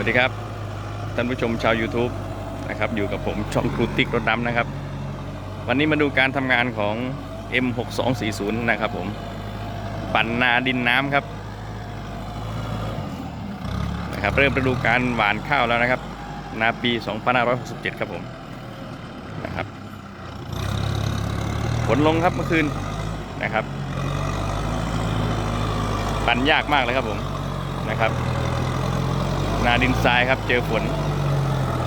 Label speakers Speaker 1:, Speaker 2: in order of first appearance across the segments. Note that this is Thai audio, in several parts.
Speaker 1: วัสดีครับ ท่านผู้ชมชาว YouTube นะครับอยู่กับผมช่องครูติ๊กรถดำนะครับ วันนี้มาดูการทำงานของ M6240 นะครับผม ปั่นนาดินน้ำครับนะครับ เริ่มฤดูการหวานข้าวแล้วนะครับ นาปี 2567 ครับผมนะครับฝนลงครับเมื่อคืนนะครับ ปั่นยากมากเลยครับผมนะครับ นาดินทรายครับเจอฝน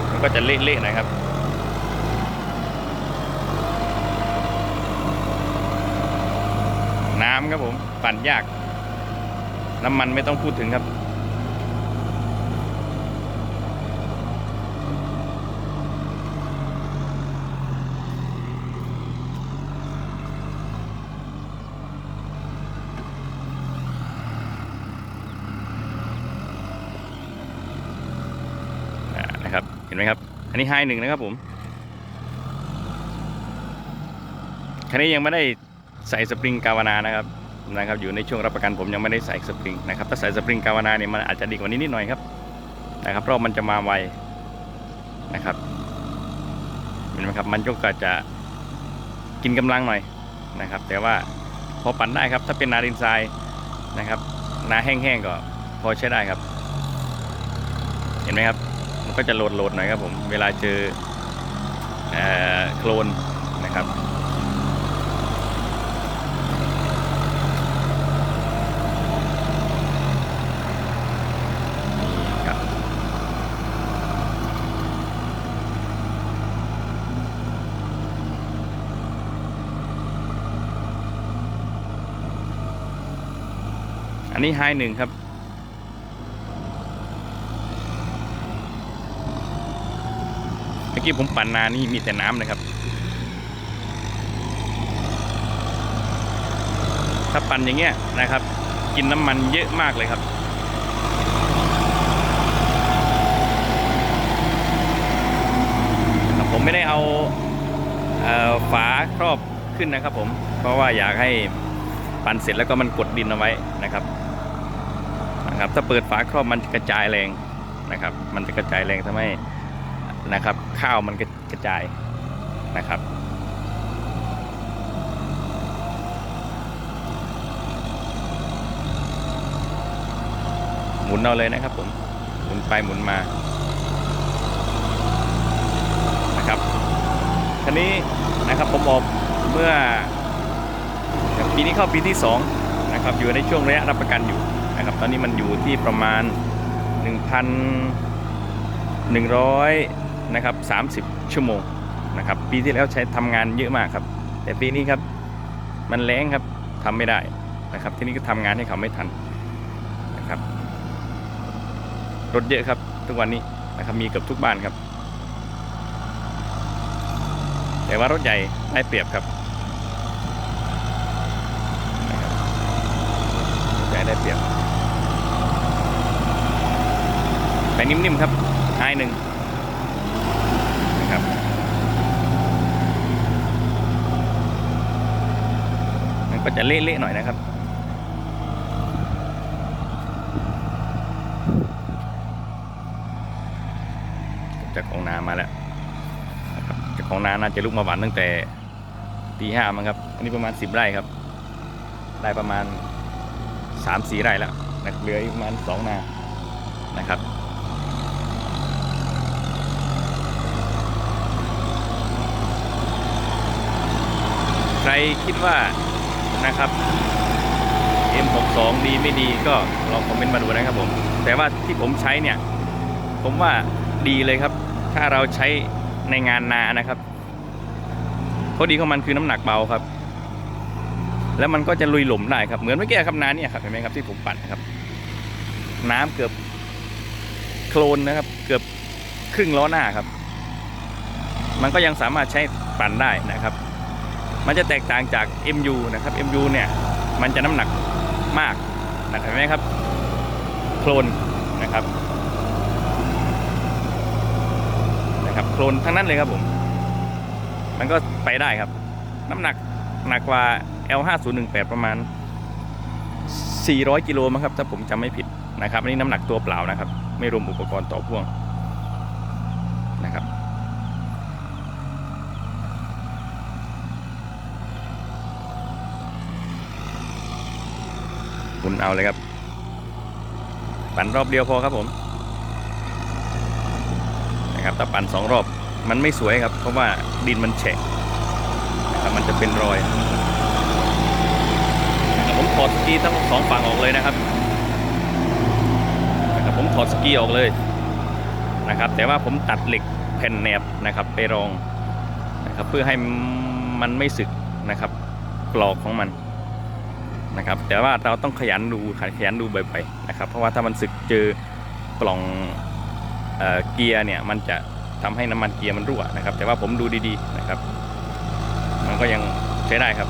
Speaker 1: มันก็จะเละๆหน่อยครับน้ำครับผมปั่นยาก น้ำมันไม่ต้องพูดถึงครับ นะครับ เห็นไหมครับ อันนี้ไฮหนึ่งนะครับผม คันนี้ยังไม่ได้ใส่สปริงกาวนานะครับนะครับ อยู่ในช่วงรับประกันผมยังไม่ได้ใส่สปริงนะครับ ถ้าใส่สปริงกาวนาเนี่ยมันอาจจะดีกว่านี้นิดหน่อยครับ นะครับเพราะมันจะมาไวนะครับ เห็นไหมครับ มันก็จะกินกำลังหน่อยนะครับ แต่ว่าพอปั่นได้ครับ ถ้าเป็นนาดินทรายนะครับ นาแห้งๆก็พอใช้ได้ครับ เห็นไหมครับ มันก็จะโหลดโหลดๆหน่อยครับผม เวลาเจอเอโคลนนะครับอันนี้ไฮหนึ่งครับ มื่อกี้ผมปั่นนานี่มีแต่น้ำนะครับ ถ้าปั่นอย่างเงี้ยนะครับ กินน้ำมันเยอะมากเลยครับผมไม่ได้เอาฝาครอบขึ้นนะครับผม เพราะว่าอยากให้ปั่นเสร็จแล้วก็มันกดดินเอาไว้นะครับนะครับ ถ้าเปิดฝาครอบมันจะกระจายแรงนะครับ มันจะกระจายแรงทำให้ นะครับ ข้าวมันกระจายนะครับหมุนเอาเลยนะครับผมหมุนไปหมุนมานะครับคันนี้นะครับผมออกเมื่อปีนี้เข้าปีที่2นะครับอยู่ในช่วงระยะรับประกันอยู่นะครับ ตอนนี้มันอยู่ที่ประมาณ1,000 100 นะครับ 30 ชั่วโมงนะครับ ปีที่แล้วใช้ทำงานเยอะมากครับ แต่ปีนี้ครับมันแรงครับทำไม่ได้นะครับ ที่นี่ก็ทำงานให้เขาไม่ทันนะครับรถเยอะครับทุกวันนี้นะครับมีเกือบทุกบ้านครับ แต่ว่ารถใหญ่ได้เปรียบครับรถใหญ่ได้เปรียบไปนิ่มๆครับไฮหนึ่งนะครับมันก็ จะเละๆหน่อยนะครับ จากของนามาแล้วนะครับจากของนาน่าจะลุกมาหวานตั้งแต่ตีห้ามั้งครับ อันนี้ประมาณสิบไร่ครับ ได้ประมาณสามสี่ไร่แล้วนะเหลืออีกประมาณสองนานะครับใครคิดว่า นะครับ M62 ดีไม่ดีก็ลองคอมเมนต์มาดูนะครับผม แต่ว่าที่ผมใช้เนี่ย ผมว่าดีเลยครับ ถ้าเราใช้ในงานนานะครับข้อดีของมันคือน้ำหนักเบาครับ แล้วมันก็จะลุยหลุมได้ครับ เหมือนเมื่อกี้ครับนาเนี่ยครับเห็นไหมครับที่ผมปั่นครับ น้ำเกือบโคลนนะครับ เกือบครึ่งล้อหน้าครับ มันก็ยังสามารถใช้ปั่นได้นะครับ มันจะแตกต่างจาก MU นะครับ MU เนี่ยมันจะน้ำหนักมากนะครับเห็นไหมครับโคลนนะครับนะครับโคลนทั้งนั้นเลยครับผม มันก็ไปได้ครับ น้ำหนักหนักกว่า L5018 ประมาณ 400 กิโลมั้งครับ ถ้าผมจำไม่ผิดนะครับ อันนี้น้ำหนักตัวเปล่านะครับ ไม่รวมอุปกรณ์ต่อพ่วงนะครับ หมุนเอาเลยครับ ปั่นรอบเดียวพอครับผมนะครับแต่ปั่นสองรอบมันไม่สวยครับ เพราะว่าดินมันแฉะนะครับมันจะเป็นรอยนะครับผมถอดสกีทั้งสองฝั่งออกเลยนะครับนะครับผมถอดสกีออกเลยนะครับ แต่ว่าผมตัดเหล็กแผ่นแหนบนะครับ ไปรองนะครับเพื่อให้มันไม่สึกนะครับกรอกของมัน นะครับ แต่ว่าเราต้องขยันดูขยันดูบ่อยๆนะครับ เพราะว่าถ้ามันสึกเจอปล่องเออเกียร์เนี่ยมันจะทำให้น้ำมันเกียร์มันรั่วนะครับ แต่ว่าผมดูดีๆนะครับ มันก็ยังใช้ได้ครับ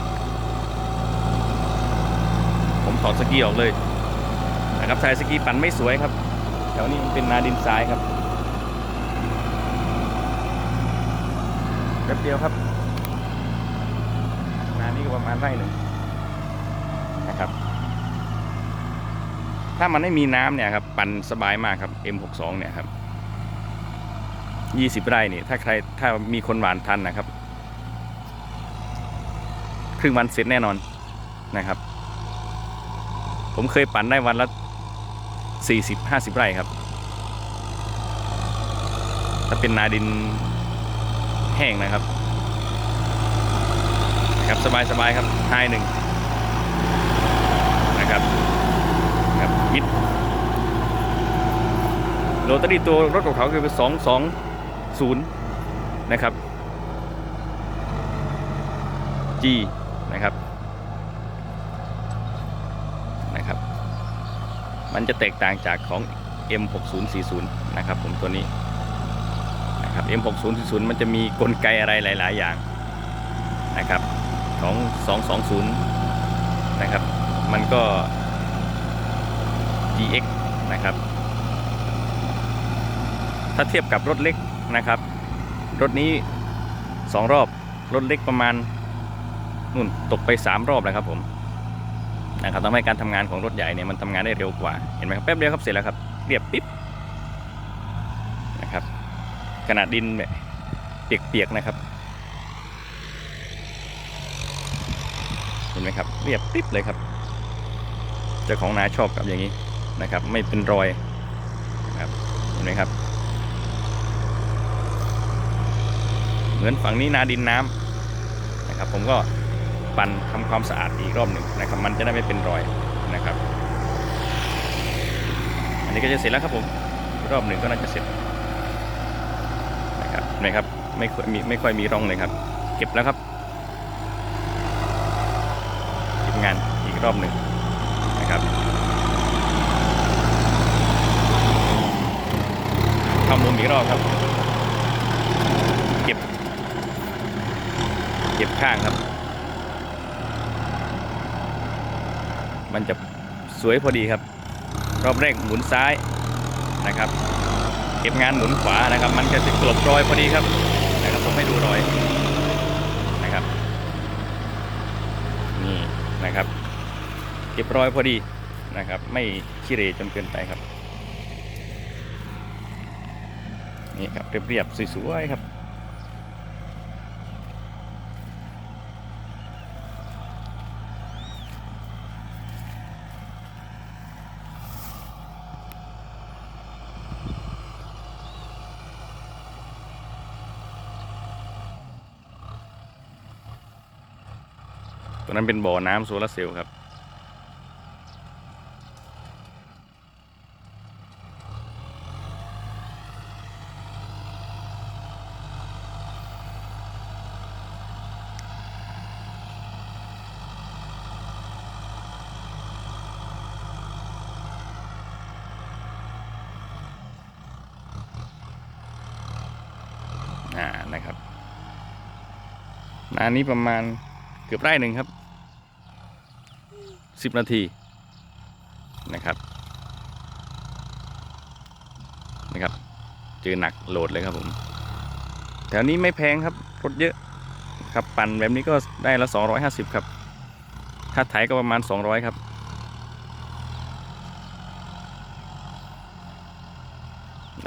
Speaker 1: ผมถอดสกีออกเลยนะครับชายสกีปั่นไม่สวยครับแถวนี้มันเป็นนาดินทรายครับแป๊บเดียวครับนานี่ก็ประมาณไร่หนึ่ง นะครับ ถ้ามันไม่มีน้ำเนี่ยครับปั่นสบายมากครับ M62 เนี่ยครับ 20 ไร่นี่ถ้าใครถ้ามีคนหวานทันนะครับ ครึ่งวันเสร็จแน่นอนนะครับ ผมเคยปั่นได้วันละ 40 50 ไร่ครับ ถ้าเป็นนาดินแห้งนะครับนะครับสบายๆครับไฮหนึ่งนะครับ ครับมิดโรตารี่ตัวรถของเขาคือเป็นสองสองศูนย์นะครับ G นะครับนะครับ มันจะแตกต่างจากของ M6040 นะครับผมตัวนี้นะครับ M6040 มันจะมีกลไกอะไรหลาย ๆ อย่างนะครับของ 220 นะครับ มันก็ GX นะครับ ถ้าเทียบกับรถเล็กนะครับ รถนี้ 2 รอบ รถเล็กประมาณนู่นตกไป 3 รอบแล้วครับผมนะครับทำให้การทำงานของรถใหญ่เนี่ยมันทำงานได้เร็วกว่า เห็นไหมครับแป๊บเดียวครับเสร็จแล้วครับ เรียบปิ๊บนะครับ ขนาดดินแบบเปียกๆนะครับ เห็นไหมครับ เรียบปิ๊บเลยครับ เจ้าของนาชอบกับอย่างนี้ นะครับ ไม่เป็นรอยนะครับเห็นไหมครับ เหมือนฝั่งนี้นาดินน้ำนะครับ ผมก็ปั่นทำความสะอาดอีกรอบหนึ่งนะครับ มันจะได้ไม่เป็นรอยนะครับ อันนี้ก็จะเสร็จแล้วครับผมรอบหนึ่งก็น่าจะเสร็จนะครับเห็นไหมครับไม่ค่อยมีไม่ค่อยมีร่องเลยครับ เก็บแล้วครับเก็บงานอีกรอบหนึ่งนะครับ ทำ มุมอีกรอบครับ เก็บ เก็บข้างครับ มันจะสวยพอดีครับ รอบแรกหมุนซ้ายนะครับ เก็บงานหมุนขวานะครับ มันจะกลบรอยพอดีครับนะครับผมให้ดูรอยนะครับ นี่นะครับ เก็บรอยพอดีนะครับ ไม่ขี้เหร่จนเกินไปครับ นี่ครับเรียบๆสวยๆครับตัวนั้นเป็นบ่อน้ำโซลาเซลล์ครับ นานี้ประมาณเกือบไร่หนึ่งครับสิบนาทีนะครับนะครับเจอหนักโหลดเลยครับผม แถวนี้ไม่แพงครับ รถเยอะครับปั่นแบบนี้ก็ได้ละ 250 ครับ ถ้าไถก็ประมาณ 200 ครับ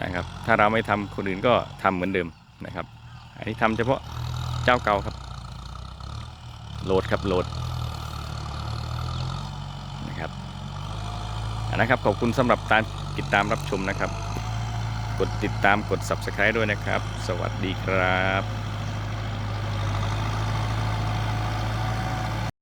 Speaker 1: นะครับ ถ้าเราไม่ทำคนอื่นก็ทำเหมือนเดิมนะครับ อันนี้ทำเฉพาะเจ้าเก่าครับ โหลดครับโหลดนะครับนนะครับ ขอบคุณสำหรับการติดตามรับชมนะครับ กดติดตามกด subscribe ด้วยนะครับ สวัสดีครับ